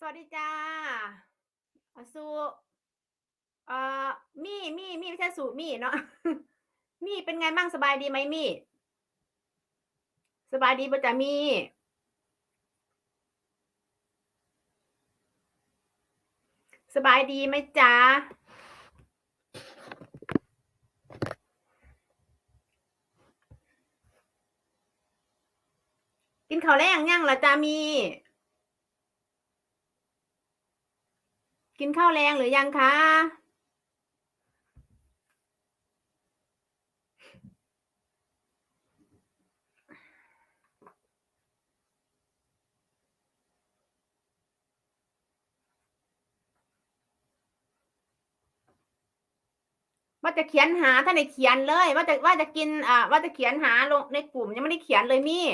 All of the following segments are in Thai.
สวัสดีจ้าสุเอ่อมี่มี่มี่ไม่ใช่สุมี่เนาะมี่เป็นไงมั่งสบายดีไหมมี่ สบายดีปะจ๊ะมี่สบายดีไหมจ๊ะกินข้าวแรงยังล่ะจ๊ะมี่ กินข้าวแรงหรือยังคะว่าจะเขียนหาถ้าในเขียนเลย ว่าจะว่าจะกินอ่าว่าจะเขียนหาลงในกลุ่มยังไม่ได้เขียนเลยมี่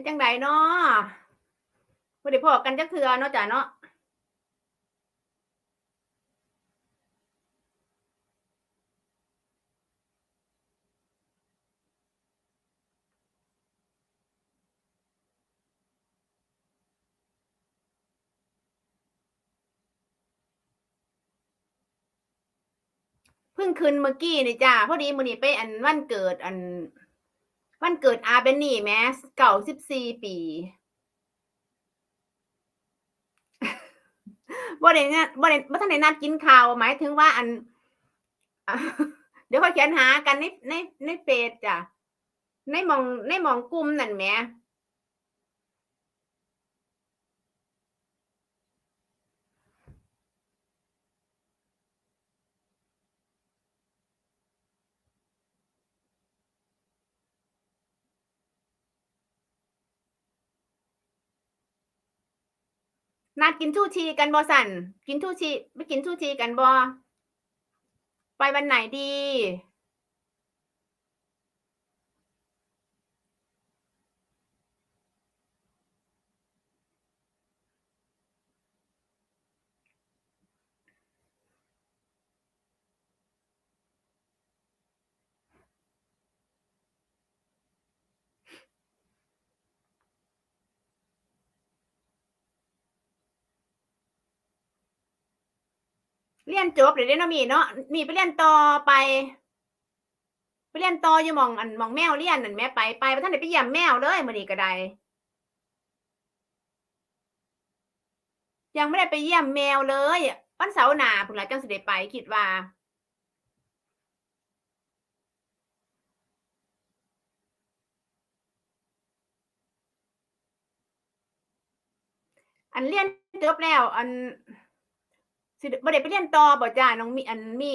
เป็นจังไดเนาะบ่ได้พอกันจักเทือเนาะจ้ะเนาะเพิ่งคืนเมื่อกี้นี่จ้าพอดีมื้อนี้ไปอันวันเกิดอัน วันเกิดอาเป็นนี่แหมเก่าสิบสี่ปีบ่ได้นัดบ่ได้บ่ทันได้นัดกินข้าวหมายถึงว่าอัน เดี๋ยวเขาเขียนหากันในในในเฟซจ้ะในมองในมองกลุ่มนั่นแหม นัดกินชูชีกันบอสันกินชูชีไปกินชูชีกันบอไปวันไหนดี เรียนจบเดี๋ยวเรียนเนาะมีเนาะมีไปเรียนต่อไป ไปเรียนต่ออยู่หมองอันหมองแมวเรียนนั่นแม่ไปไปบ่ทันได้ไปเยี่ยมแมวเลยมื้อนี้ก็ได้ยังไม่ได้ไปเยี่ยมแมวเลยวันเสาร์หนาพุ่นล่ะจังสิได้ไปคิดว่าอันเรียนจบแล้ว อัน สิบ่ได้ไปเรียนต่อบ่จ้าน้องมีอันมี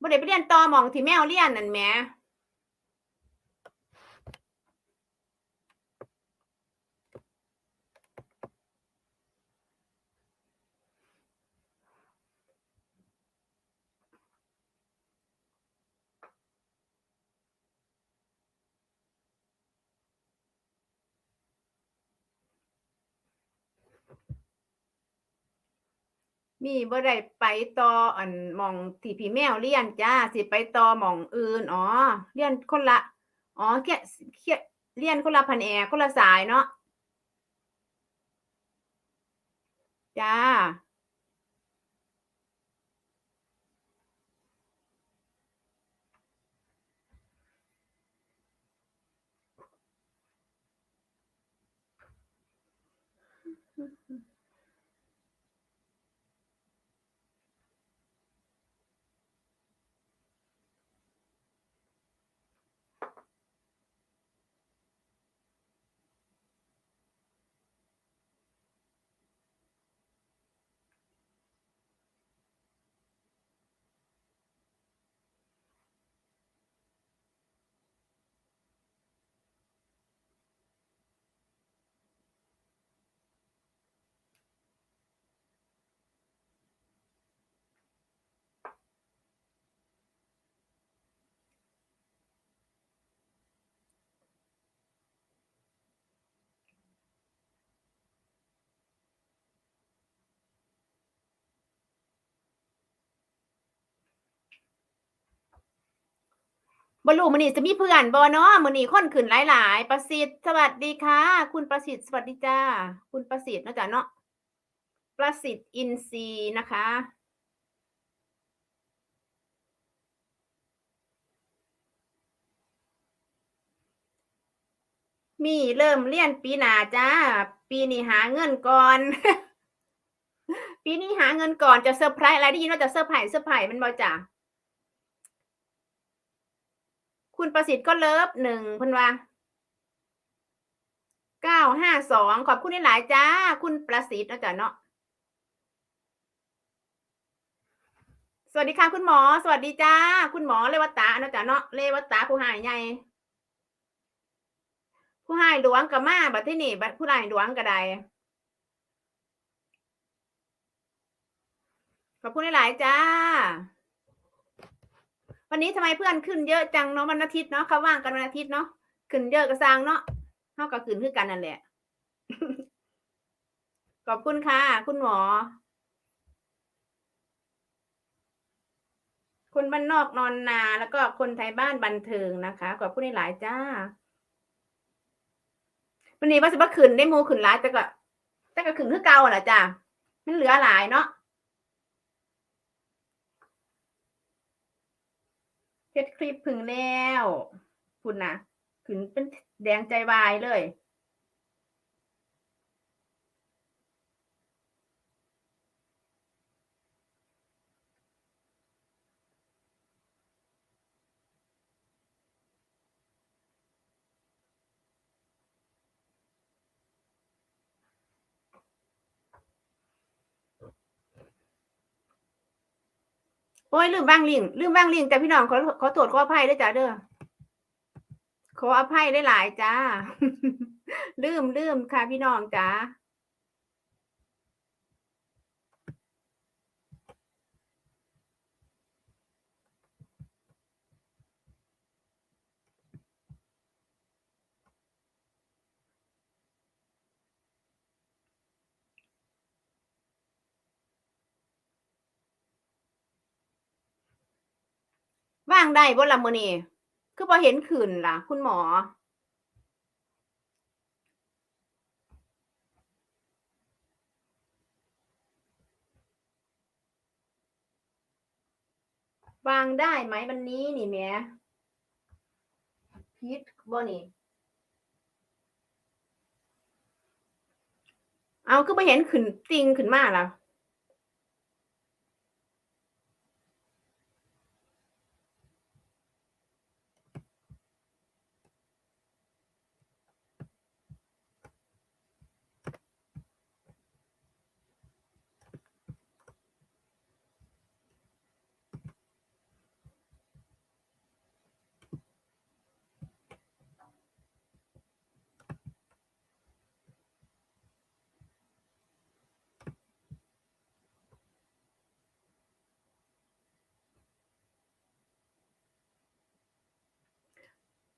บ่ได้ไปเรียนต่อหมองที่แมวเรียนนั่นแหม มีบ่ได้ไปต่ออันมองที่พี่แมวเลี้ยนจ้าสิไปต่อมองอื่นอ๋อเลี้ยนคนละอ๋อแค่แค่เลี้ยนคนละพันแอคนละสายเนาะจ้าอืม บ่รู้มื้อนี้จะมีเพื่อนบ่เนาะมื้อนี้คนขึ้นหลาย ๆ ประสิทธิ์สวัสดีค่ะ คุณประสิทธิ์สวัสดีจ้า คุณประสิทธิ์นะจ้ะเนาะประสิทธิ์อินทรีนะคะ มีเริ่มเรียนปีหนาจ้า ปีนี้หาเงินก่อน ปีนี้หาเงินก่อนจะเซอร์ไพรส์อะไรได้ยินว่าจะเซอร์ไพรส์เซอร์ไพรส์มันบ่จ้ะ คุณประสิทธิ์ก็เลิฟหนึ่งเพิ่นว่าเก้าห้าสองขอบคุณหลายจ้า คุณประสิทธิ์นะจ้ะเนาะสวัสดีค่ะคุณหมอ สวัสดีจ้า คุณหมอเลวตาเนาะจ้ะเนาะเลวตาผู้หายใหญ่ผู้หายหลวงก็มาบัดที่นี่บัดผู้หายหลวงก็ได้ขอบคุณหลายจ้า วันนี้ทำไมเพื่อนขึ้นเยอะจังเนาะวันอาทิตย์เนาะเขาว่างกันวันอาทิตย์เนาะขึ้นเยอะก็สร้างเนาะเท่ากับขึ้นคือกันนั่นแหละ ขอบคุณค่ะ คุณหมอ คนบ้านนอกนอนนา แล้วก็คนไทยบ้านบันเทิงนะคะขอบคุณหลายจ้าวันนี้ว่าสิบ่ขึ้นได้มูขึ้นหลายแต่ก็แต่ก็ขึ้นคือเก่าแหละจ้ามันเหลือหลายเนาะ เฮ็ดคลิปพึ่งแล้วคุณนะขึ้นเป็นแดงใจวายเลย อ้ยลืมบ้างลิงลืมบ้างลิงแต่พี่น้องขอขอตรวจขออภัยด้วยจ้าเด้อขออภัยได้หลายจ้า ลืมลืมค่ะพี่น้องจ้า ว่างได้บ่ละมื้อนี้คือพอเห็นขึ้นล่ะ คุณหมอ วางได้ไหมวันนี้นี่แม่พิษบ่นี่เอาคือไปเห็นขึ้นติงขึ้นมาล่ะ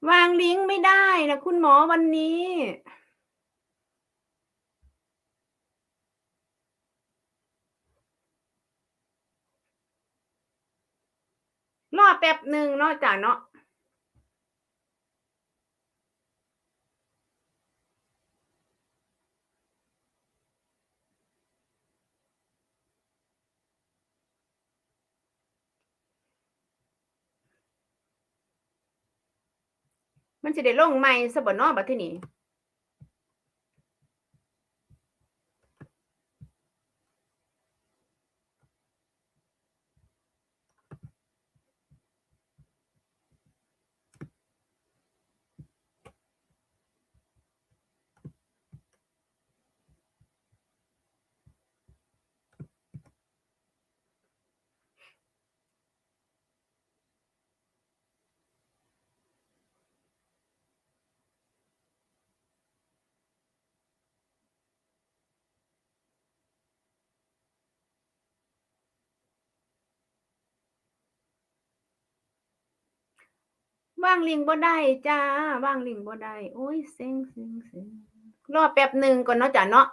วางลิงก์ไม่ได้นะคุณหมอวันนี้ รอแป๊บหนึ่งนอกจากเนาะ มันจะได้ลงใหม่ซะบ่เนาะบัดทีนี้ ว่างลิงบ่ได้จ้าว่างลิงบ่ได้โอ้ยเซ็งเซ็งเซ็งรอแป๊บหนึ่งก่อนเนาะจ้ะเนาะ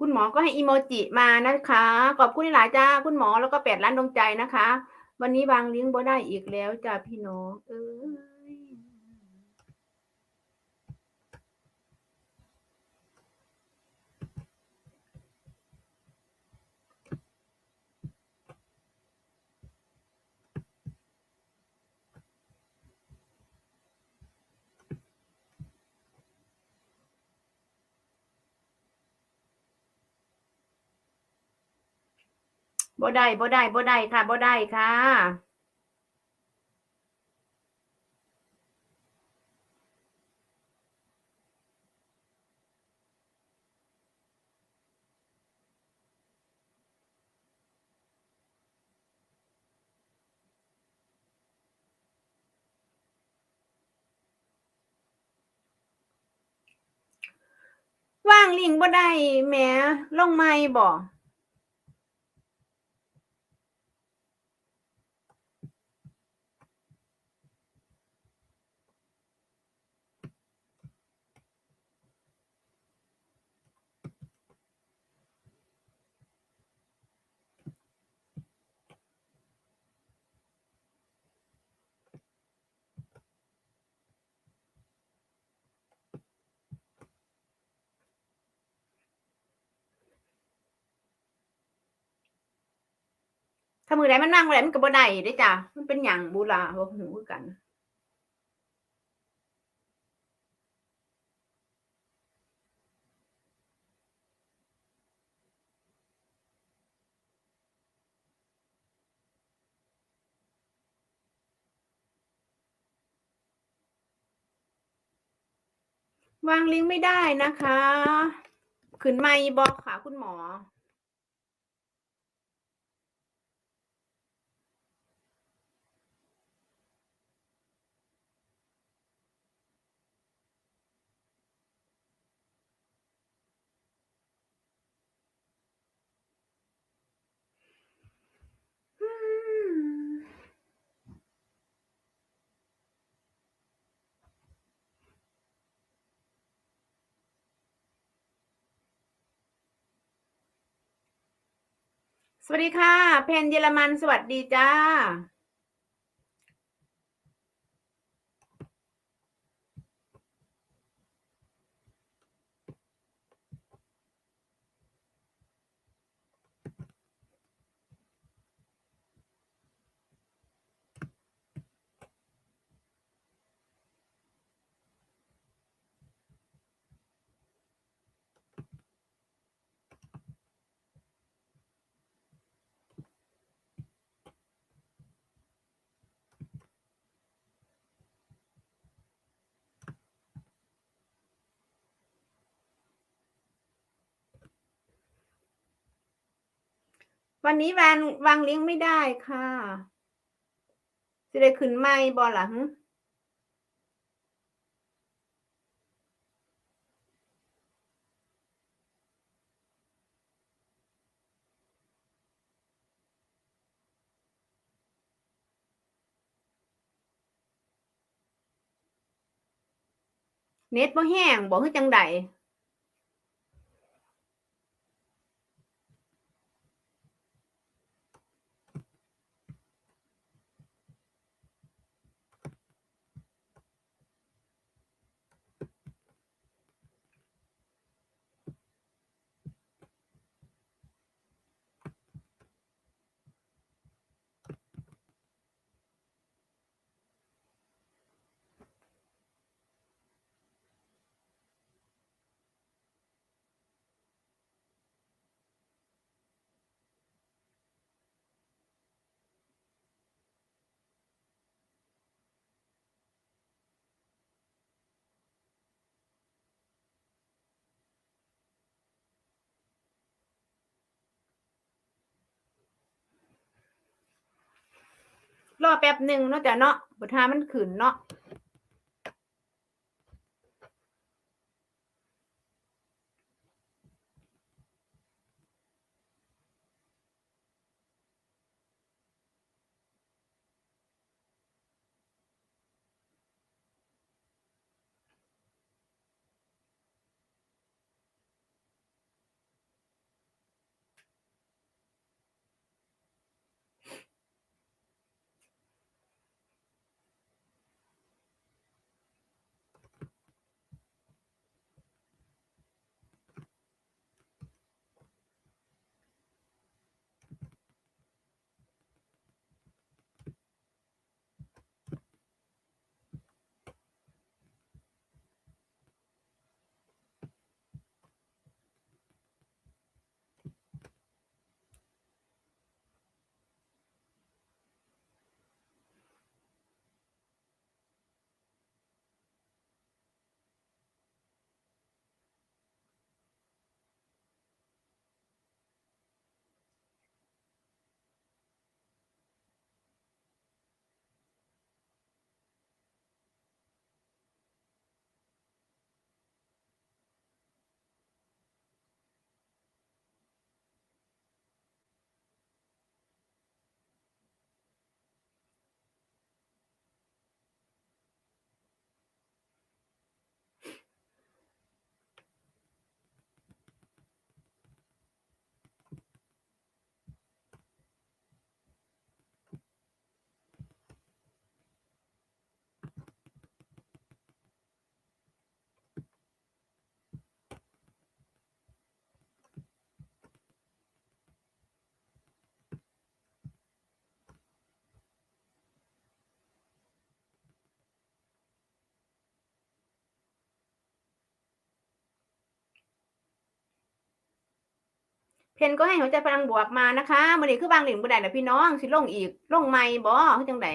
คุณหมอก็ให้อีโมจิมานะคะ ขอบคุณหลายจ้า คุณหมอแล้วก็แปดล้านดวงใจนะคะ วันนี้วางลิงก์บ่ได้อีกแล้วจ้าพี่น้อง เออ บ่ได้บ่ได้บ่ได้ค่ะบ่ได้ค่ะว่างลิงบ่ได้แหมลงไม่บ่ มือใดมันนั่งบ่ได้มันก็บ่ได้เด้จ้ะมันเป็นหยังบุล่ะบ่ฮู้คือกันวางลิงก์ไม่ได้นะคะ ขึ้นไมค์บอกค่ะคุณหมอม สวัสดีค่ะ เพนเยอรมันสวัสดีจ้า วันนี้วางวางเลิงก์ไม่ได้ค่ะจะได้ขึ้นไม่บอล่ะหึเน็ตบ่แห้งบอกคือจังใด รอแป๊บหนึ่งเนาะจ้ะเนาะบทามันขืนเนาะ เพนก็ให้หัวใจพลังบวกมานะคะมื้อนี้คือบางหลิงบ่ได้แล้วพี่น้องสิลงอีกลงไม่บ่จังได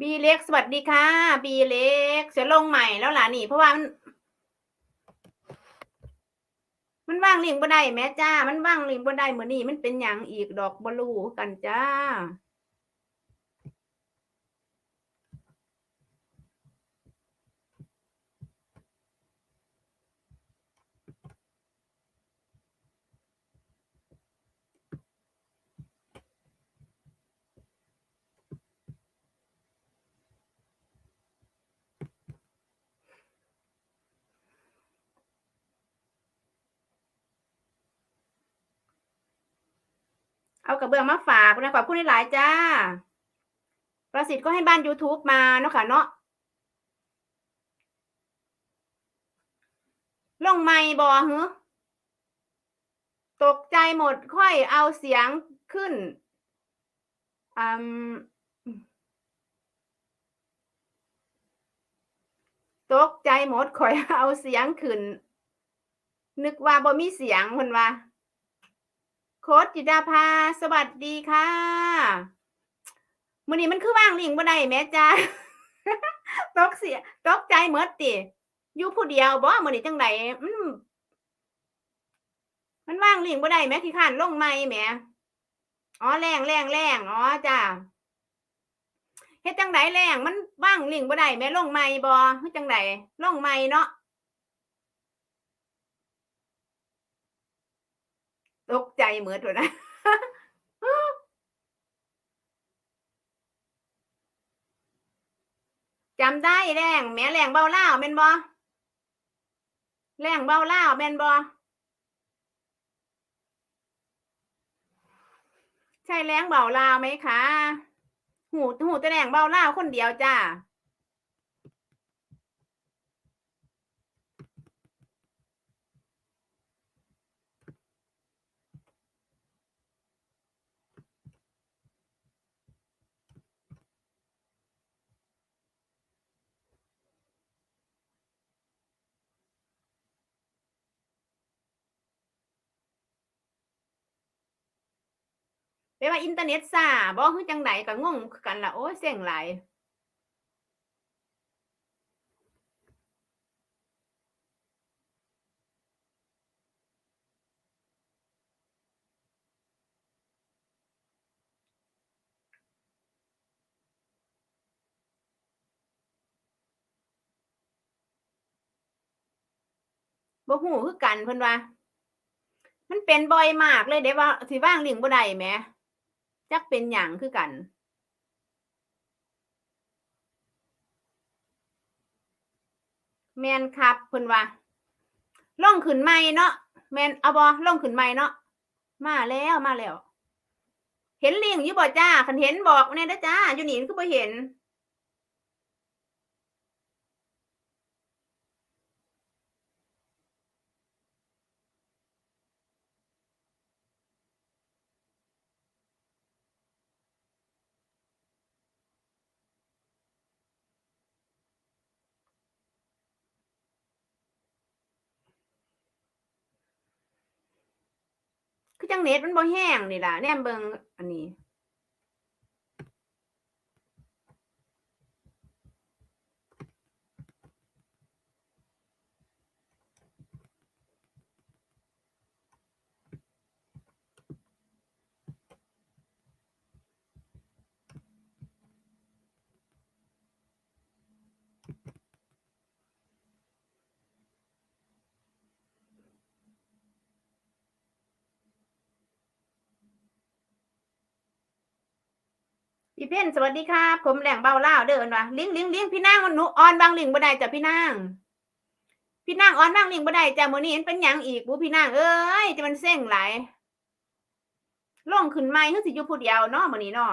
บีเล็กสวัสดีค่ะ บีเล็กเสียลงใหม่แล้วล่ะนี่เพราะว่ามันมันว่างลิงบ่ได้แม่จ้า มันว่างลิงบ่ได้มื้อนนี่มันเป็นอย่างอีกดอกบลูกันจ้า เอากระเบื้องมาฝากนะขอบคุณหลายจ้า ประสิทธิ์ก็ให้บ้าน YouTube มาเนาะค่ะเนาะลงไม่บอฮึตกใจหมดค่อยเอาเสียงขึ้นอืมตกใจหมดค่อยเอาเสียงขึ้น นึกว่าบ่มีเสียงคนว่า โค้ดจิดาภาสวัสดีค่ะมือนี้มันคือว่างลิงบ่ได้แม่จ้าตกเสียตกใจหมดติอยู่ผู้เดียวบ่มื้อนี้จังไดมันมันว่างลิงบ่ได้แม่ขี้ข้านลงไม้แหมอ๋อแรงแรงแรงอ๋อจ้าเฮ็ดจังไดแรงมันว่างลิงบ่ได้แม่ลงไม้บ่เฮ็ดจังไดลงไม้เนาะ ตกใจเหมือนตัวนะจำได้แรงแหม่แรงเบาเล่าวแม่นบ่แรงเบาเล่าวแม่นบ่ใช่แรงเบาลาไหมคะ หูหูแต่แรงเบาเล่าคนเดียวจ้า แปว่าอินเทอร์เน็ตซ่าบ่คือจังไดก็งงคือกันล่ะโอ้เสียงหลายบ่ฮู้คือกันเพิ่นว่า มันเป็นบ่อยมากเลยเด้ว่าสิว่างลิงบ่ได้แหม จักเป็นอย่างคือกัน แมนครับเพิ่นว่าลงขึ้นใหม่เนาะแม่นเอาบ่องขึ้นใหม่เนาะมาแล้วมาแล้ว เห็นลิงอยู่บ่จ้าคันเห็นบอกแน่เด้อจ้าอยู่นี่คือบ่เห็น จังเน็ตมันบ่แห้งนี่ล่ะแนมเบิงอันนี้ พี่เพ่นสวัสดีครับ ผมแหล่งเบาเล่าเด้อเอิ้นว่าลิงลิงลิงพี่นางมันหนูออนบางลิงบ่ได้จ้ะพี่นางพี่นางออนบางลิงบ่ได้จ้ะมื้อนี้มันเป็นหยังอีกบุพี่นางเอ้ยจะมันเซ็งหลายลงขึ้นใหม่คือสิอยู่ผู้เดียวเนาะมื้อนี้เนาะ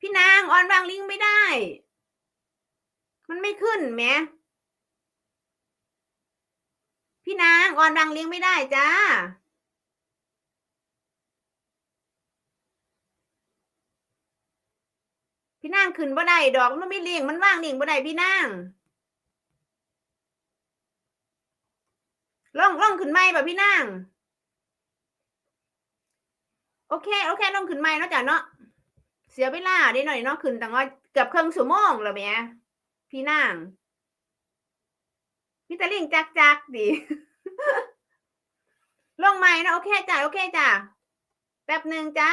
พี่นางออนบางลิงไม่ได้ มันไม่ขึ้นแหมพี่นางออนบางลิงไม่ได้จ้า พี่นางขึ้นบ่ได้ดอกมันไม่เลี้ยงมันว่างเลี้ยงบ่ได้พี่นางล่องล่องขึ้นไม่แบบพี่นางโอเคโอเคล่องขึ้นไม่เนาะจ้ะเนาะเสียเวลาได้หน่อยเนาะขึ้นแต่ว่าเกือบครึ่งชั่วโมงแล้วแม่พี่นางพี่ตะลิงจักจักดิลงไม่เนาะโอเคจ้ะโอเคจ้ะแป๊บหนึ่งจ้า